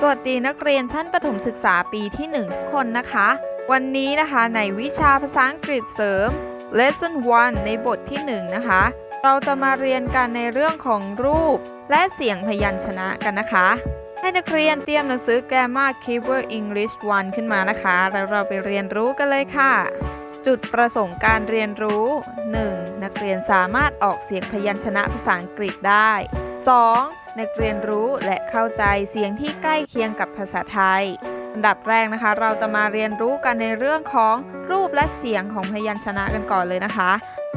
สวัสดีนักเรียนชั้นประถมศึกษาปีที่ 1 ทุกคนนะคะ วันนี้นะคะในวิชาภาษาอังกฤษเสริม Lesson 1 ในบทที่ 1 นะคะ เราจะมาเรียนกันในเรื่องของรูป และเสียงพยัญชนะกันนะคะ ให้นักเรียนเตรียมหนังสือ Grammar Keyword English 1 ขึ้นมานะคะ แล้วเราไปเรียนรู้กันเลยค่ะ จุดประสงค์การเรียนรู้ 1. นักเรียนสามารถออกเสียงพยัญชนะภาษาอังกฤษได้ 2. นักเรียนรู้และเข้าใจเสียงที่ใกล้เคียงกับภาษาไทย อันดับแรกนะคะ เราจะมาเรียนรู้กันในเรื่องของรูปและเสียงของพยัญชนะกันก่อนเลยนะคะ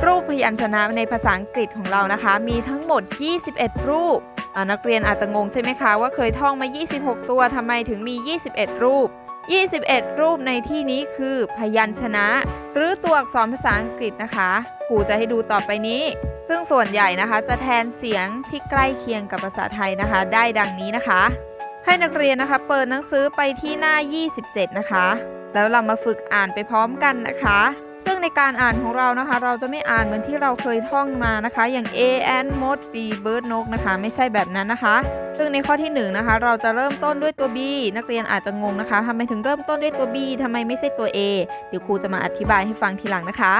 รูปพยัญชนะในภาษาอังกฤษของเรานะคะ มีทั้งหมด 21 รูปนักเรียนอาจจะงงใช่ไหมคะว่าเคยท่องมา 26 ตัวทำไมถึงมี 21 รูป 21 รูปในที่นี้คือพยัญชนะ หรือตัวอักษรภาษาอังกฤษนะคะครูจะให้ดูต่อไปนี้ ซึ่งส่วนใหญ่นะคะจะแทนเสียงที่ใกล้เคียงกับภาษาไทยนะคะ ได้ดังนี้นะคะ ให้นักเรียนนะคะเปิดหนังสือไปที่หน้า 27 นะคะ แล้วเรามาฝึกอ่านไปพร้อมกันนะคะ ซึ่งในการอ่านของเรานะคะ เราจะไม่อ่านเหมือนที่เราเคยท่องมานะคะ อย่าง a n m o d b bird นกนะคะ ไม่ใช่แบบนั้นนะคะ ซึ่งในข้อที่1นงนะคะ เราจะเริ่มต้นด้วยตัว b นักเรียนอาจจะงงนะคะทำไมถึงเริ่มต้นด้วยตัว b ทำไมไม่ใช่ตัว a เดี๋ยวครูจะมาอธิบายให้ฟังทีหลังนะคะ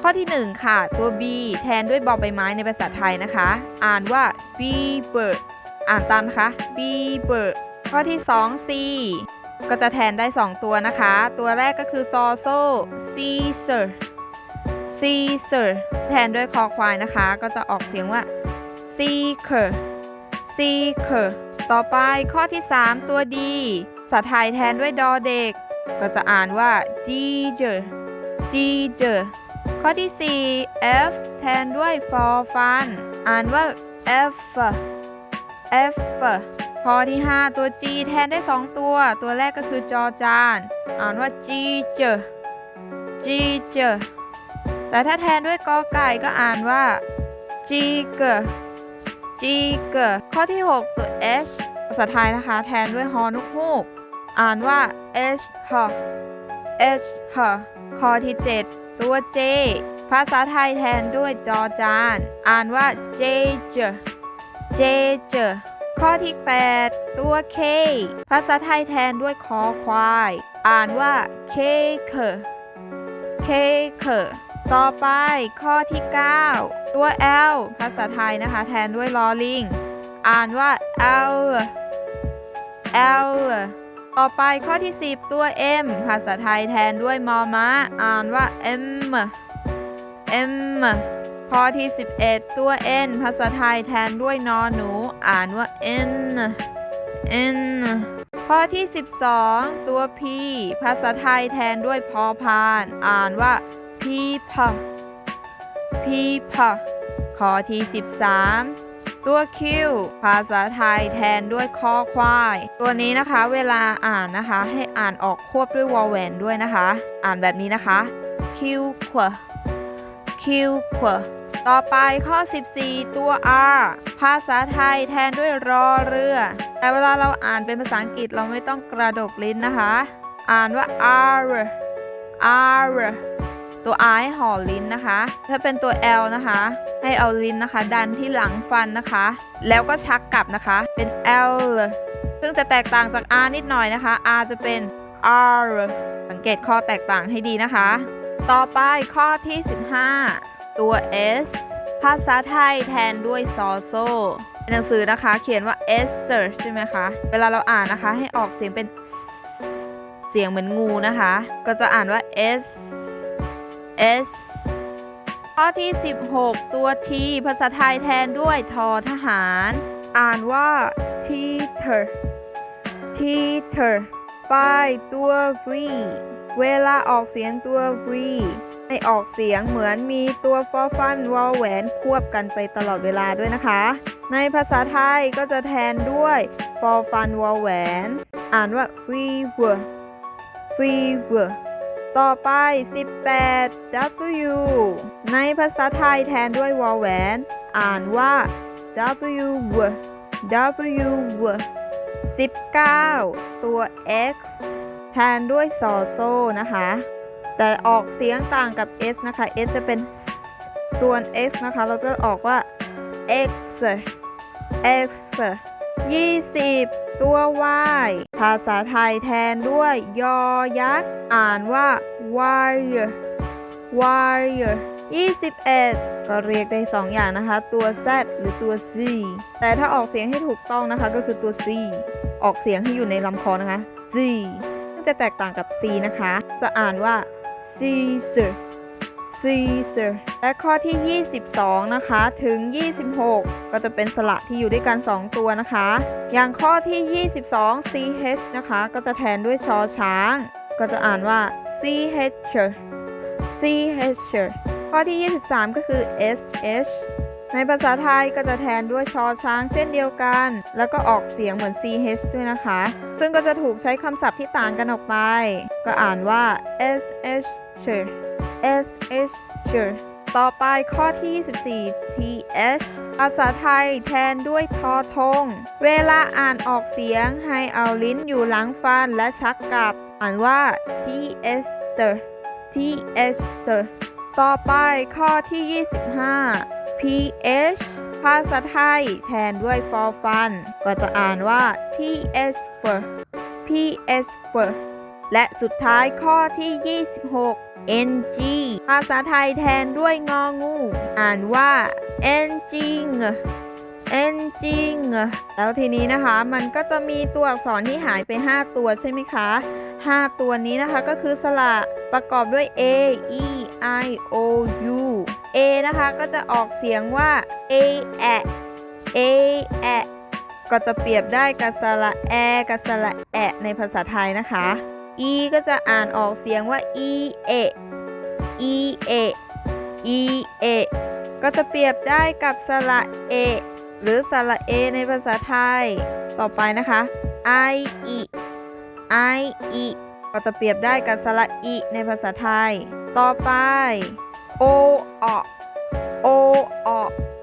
ข้อที่ 1 ค่ะ ตัว b แทนด้วยบอใบไม้ในภาษาไทยนะคะ อ่านว่า b bird อ่านตามนะคะ b bird ข้อที่ 2 c ก็จะแทนได้ 2 ตัวนะคะ ตัวแรกก็คือซอโซ Caesar Caesar แทนด้วยคอควายนะคะ ก็จะออกเสียงว่า seeker seeker ต่อไปข้อที่ 3 ตัว d ภาษาไทยแทนด้วยดอเด็ก ก็จะอ่านว่า deer deer ข้อที่ 4 f แทนด้วย for fun อ่านว่า f f ข้อที่ 5 ตัว G แทนได้ 2 ตัว ตัวแรกก็คือจอจาน อ่านว่า G J G J แต่ถ้าแทนด้วยกอไก่ก็อ่านว่า G G G G ข้อที่ 6 ตัว H ภาษาไทยนะคะ แทนด้วยฮอนุกฮูก อ่านว่า H H H H ข้อที่ 7 ตัว J ภาษาไทยแทนด้วยจอจาน อ่านว่า J J J J ข้อที่ 8 ตัว K ภาษาไทยแทนด้วยคอควาย อ่านว่า K K K K ต่อไปข้อที่ 9 ตัว L ภาษาไทยนะคะ แทนด้วยลอลิง อ่านว่า L L ต่อไปข้อที่ 10 ตัว M ภาษาไทยแทนด้วยมอม้า อ่านว่า M M ข้อที่ 11 ตัว N ภาษาไทยแทนด้วยนอหนู อ่านว่า N N ข้อที่ 12 ตัว P ภาษาไทยแทนด้วยพอพาน อ่านว่า P P P P ข้อที่ 13 ตัว Q ภาษาไทยแทนด้วยคอควาย ตัวนี้นะคะเวลาอ่านนะคะ ให้อ่านออกควบด้วยวอลแวนด้วยนะคะ อ่านแบบนี้นะคะ Q ขว Q ขวต่อไปข้อ 14 ตัว R ภาษาไทยแทนด้วยรอเรือ แต่เวลาเราอ่านเป็นภาษาอังกฤษเราไม่ต้องกระดกลิ้นนะคะ อ่านว่า R R ตัว R ให้ห่อลิ้นนะคะ ถ้าเป็นตัว L นะคะ ให้เอาลิ้นนะคะ ดันที่หลังฟันนะคะ แล้วก็ชักกลับนะคะ เป็น L ซึ่งจะแตกต่างจาก R นิดหน่อยนะคะ R จะเป็น R สังเกตข้อแตกต่างให้ดีนะคะ ต่อไปข้อที่ 15 ตัว S ภาษาไทยแทนด้วยซอโซในหนังสือนะคะ เขียนว่า S search ใช่ไหมคะ เวลาเราอ่านนะคะ ให้ออกเสียงเป็นเสียงเหมือนงูนะคะ ก็จะอ่านว่า S S ข้อที่ 16 ตัว T ภาษาไทยแทนด้วยทอทหาร อ่านว่า teacher teacher ไปตัว V เวลาออกเสียงตัว V ให้ออกเสียงเหมือนมีตัวฟอฟันวอลแหวนควบกันไปตลอดเวลาด้วยนะคะ ในภาษาไทยก็จะแทนด้วยฟอฟันวอลแหวน อ่านว่า fever fever ต่อไป 18 W ในภาษาไทยแทนด้วยวอลแหวน อ่านว่า W W 19 ตัว X แทนด้วยซอโซนะคะ แต่ออกเสียงต่างกับ S นะคะ S จะเป็นส่วน X นะคะ เราจะออกว่า X X 20 ตัว y ภาษาไทยแทนด้วยยอยักษ์ อ่านว่า wire wire 21 ก็เรียกได้ 2 อย่างนะคะ ตัว z หรือตัว c แต่ถ้าออกเสียงให้ถูกต้องนะคะก็คือตัว c ออกเสียงให้อยู่ในลำคอนะคะ c จะแตกต่างกับ c นะคะ จะอ่านว่า Caesar Caesar และข้อที่ 22 นะคะ ถึง 26 ก็จะเป็นสระที่อยู่ด้วยกัน 2 ตัวนะคะ อย่างข้อที่ 22 ch นะคะ ก็จะแทนด้วยชอช้าง ก็จะอ่านว่า ch ch ข้อที่ 23 ก็คือ sh ในภาษาไทยก็จะแทนด้วยชอช้างเช่นเดียวกัน แล้วก็ออกเสียงเหมือน ch ด้วยนะคะ ซึ่งก็จะถูกใช้คำศัพท์ที่ต่างกันออกไป ก็อ่านว่า sh sh sh ต่อไปข้อที่ 24 th ภาษาไทยแทนด้วยทอทง เวลาอ่านออกเสียงให้เอาลิ้นอยู่หลังฟันและชักกลับ อ่านว่า th th ต่อไปข้อที่ 25 ph ภาษาไทยแทนด้วยฟอฟันก็จะอ่านว่า ph ph และสุดท้ายข้อที่ 26 ng ภาษาไทยแทนด้วยงองู อ่านว่า enging enging แล้วทีนี้นะคะมันก็จะมีตัวอักษรที่หายไป 5 ตัวใช่ไหมคะ 5 ตัวนี้นะคะก็คือสระประกอบด้วย a e i o u a นะคะก็จะออกเสียงว่า a แอะ a แอะก็จะเปรียบได้กับสระแอกับสระแอะในภาษาไทยนะคะ e ก็จะอ่านออกเสียงว่า e เอ e เอ e เอ ก็จะเปรียบได้กับสระเอ หรือสระเอในภาษาไทย ต่อไปนะคะ i e i e ก็จะเปรียบได้กับสระอีในภาษาไทย ต่อไป โอ o อ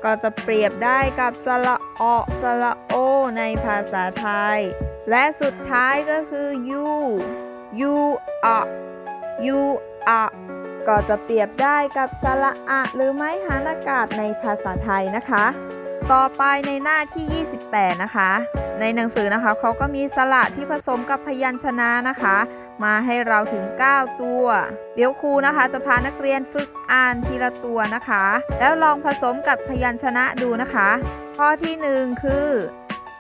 ก็จะเปรียบได้กับสระอสระโอ ในภาษาไทย และสุดท้ายก็คือยูยูอ u อก็จะเปรียบได้กับสระอะ หรือไม้หานอากาศในภาษาไทยนะคะ ต่อไปในหน้าที่ 28 นะคะ ในหนังสือนะคะเขาก็มีสระที่ผสมกับพยัญชนะนะคะ มาให้เราถึง 9 ตัว เดี๋ยวครูนะคะจะพานักเรียนฝึกอ่านทีละตัวนะคะ แล้วลองผสมกับพยัญชนะดูนะคะ ข้อที่ 1 คือ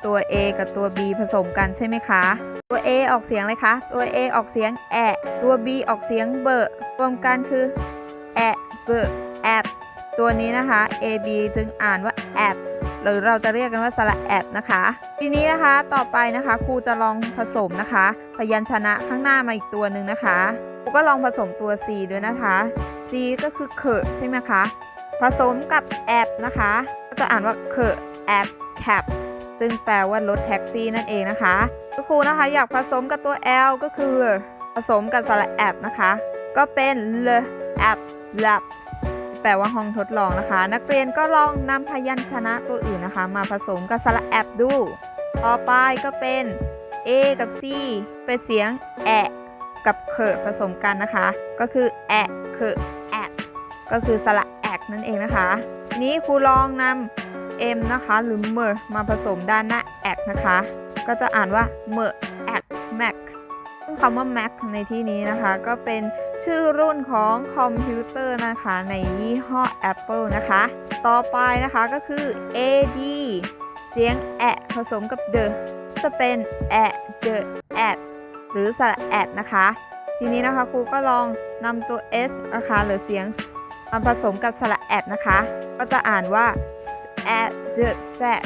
ตัว A กับตัว B ผสมกันใช่ไหมคะ ตัว A ออกเสียงเลยคะตัว A ออกเสียงแอะตัว B ออกเสียงเบอรวมกันคือแอะเบอแอบตัวนี้นะคะ A B จึงอ่านว่าแอบ หรือเราจะเรียกกันว่าสระแอบนะคะ ทีนี้นะคะต่อไปนะคะครูจะลองผสมนะคะ พยัญชนะข้างหน้ามาอีกตัวหนึ่งนะคะครูก็ลองผสมตัว C ด้วยนะคะ C ก็คือเคอใช่ไหมคะผสมกับแอบนะคะก็จะอ่านว่าเคอแอบแคปซึ่งแปลว่ารถแท็กซี่นั่นเองนะคะครูนะคะอยากผสมกับตัว L ก็คือ ผสมกับสระแอบนะคะ ก็เป็นเลแอบลับ แปลว่าห้องทดลองนะคะ นักเรียนก็ลองนำพยัญชนะตัวอื่นนะคะ มาผสมกับสระแอบดู ต่อไปก็เป็น A กับ C เป็นเสียงแอะกับเคอผสมกันนะคะ ก็คือแอะเคอแอะก็คือสระแอกนั่นเองนะคะนี้ครูลองนำ M นะคะหรือเมอมาผสมด้านหน้าแอกนะคะ ก็จะอ่านว่าเมอ คำว่า Mac ในที่นี้นะคะ ก็เป็นชื่อรุ่นของคอมพิวเตอร์นะคะในยี่ห้อ Apple นะคะ ต่อไปนะคะก็คือ AD เสียงแอะผสมกับ the จะเป็นแอะ the at หรือสระแอดนะคะ ทีนี้นะคะครูก็ลองนำตัว s นะคะหรือเสียงมาผสมกับสระแอดนะคะ ก็จะอ่านว่า at the sad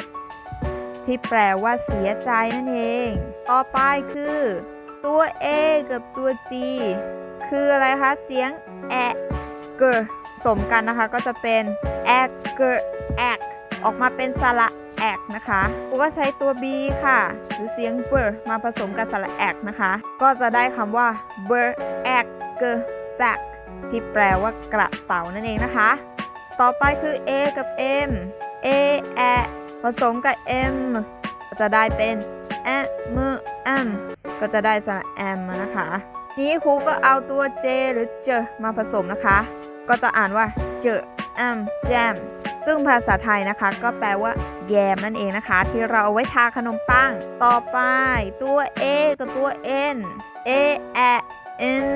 ที่แปลว่าเสียใจนั่นเอง ต่อไปคือ ตัว A กับตัว G คืออะไรคะ เสียงแอะเกอสมกันนะคะ ก็จะเป็นแอกเกอแอกออกมาเป็นสระแอกนะคะครูก็ใช้ตัว B ค่ะ หรือเสียงเบอร์มาผสมกับสระแอกนะคะ ก็จะได้คำว่า b e r a g g back ที่แปลว่ากระเป๋านั่นเองนะคะ ต่อไปคือ A กับ M A แอผสมกับ M ก็จะได้เป็นแอม ก็จะได้สระแอมมานะคะนี้ครูก็เอาตัว J หรือ เจอมาผสมนะคะ ก็จะอ่านว่าเจอแอมแจมซึ่งภาษาไทยนะคะ ก็แปลว่า แยมนั่นเองนะคะ ที่เราเอาไว้ทาขนมปัง ต่อไป ตัว A กับตัว N A A N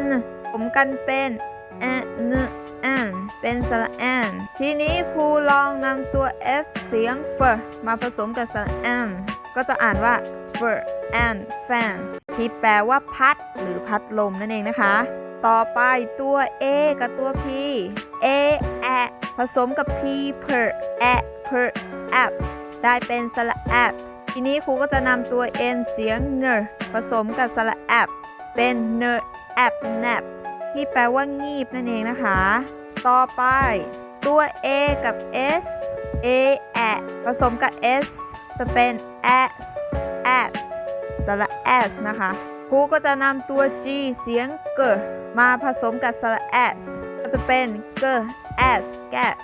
ผมกันเป็น a n n เป็นสระแอนทีนี้ครูลองนำตัว f เสียง f มาผสมกับสระแอนก็จะอ่านว่า f and fan ที่แปลว่าพัด หรือพัดลมนั่นเองนะคะ ต่อไปตัว a กับตัว p a a ผสมกับ p per a per app ได้เป็นสระแอปทีนี้ครูก็จะนำตัว n เสียง n ผสมกับสระแอปเป็น n app nap ที่แปลว่างีบนั่นเองนะคะ ต่อไปตัว a กับ s a a ผสมกับ s จะเป็น s s สระ s นะคะครูก็จะนำตัว g เสียง g มาผสมกับสระ s ก็จะเป็น g s gas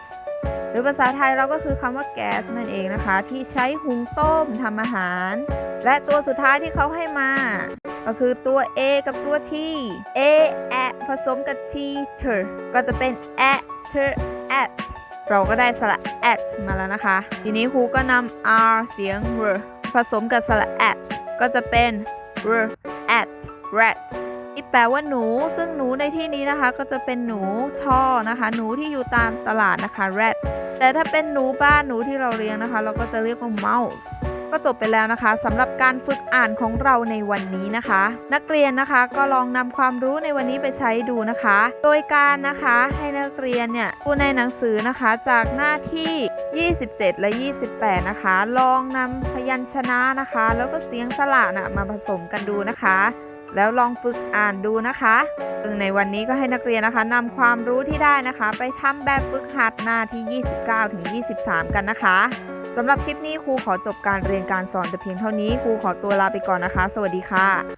หรือภาษาไทยเราก็คือคำว่าแก๊สนั่นเองนะคะ ที่ใช้หุงต้มทำอาหาร และตัวสุดท้ายที่เขาให้มา ก็คือตัว A กับตัว T A at ผสมกับ teacher ก็จะเป็น at at เราก็ได้สระ at มาแล้วนะคะ ทีนี้ครูก็นำ r เสียง r ผสมกับสระ at ก็จะเป็น r at rat ที่แปลว่าหนู ซึ่งหนูในที่นี้นะคะ ก็จะเป็นหนูท่อนะคะ หนูที่อยู่ตามตลาดนะคะ rat แต่ถ้าเป็นหนูบ้านหนูที่เราเลี้ยงนะคะ เราก็จะเรียกว่า mouse ก็จบไปแล้วนะคะสำหรับการฝึกอ่านของเราในวันนี้นะคะ นักเรียนนะคะก็ลองนำความรู้ในวันนี้ไปใช้ดูนะคะ โดยการนะคะให้นักเรียนเนี่ยดูในหนังสือนะคะจากหน้าที่ 27 และ 28 นะคะ ลองนำพยัญชนะนะคะ แล้วก็เสียงสระนะมาผสมกันดูนะคะ แล้วลองฝึกอ่านดูนะคะซึ่งในวันนี้ก็ให้นักเรียนนะคะนำความรู้ที่ได้นะคะ ไปทำแบบฝึกหัดหน้าที่ 29 ถึง 23 กันนะคะ สำหรับคลิปนี้ครูขอจบการเรียนการสอนแต่เพียงเท่านี้ครูขอตัวลาไปก่อนนะคะ สวัสดีค่ะ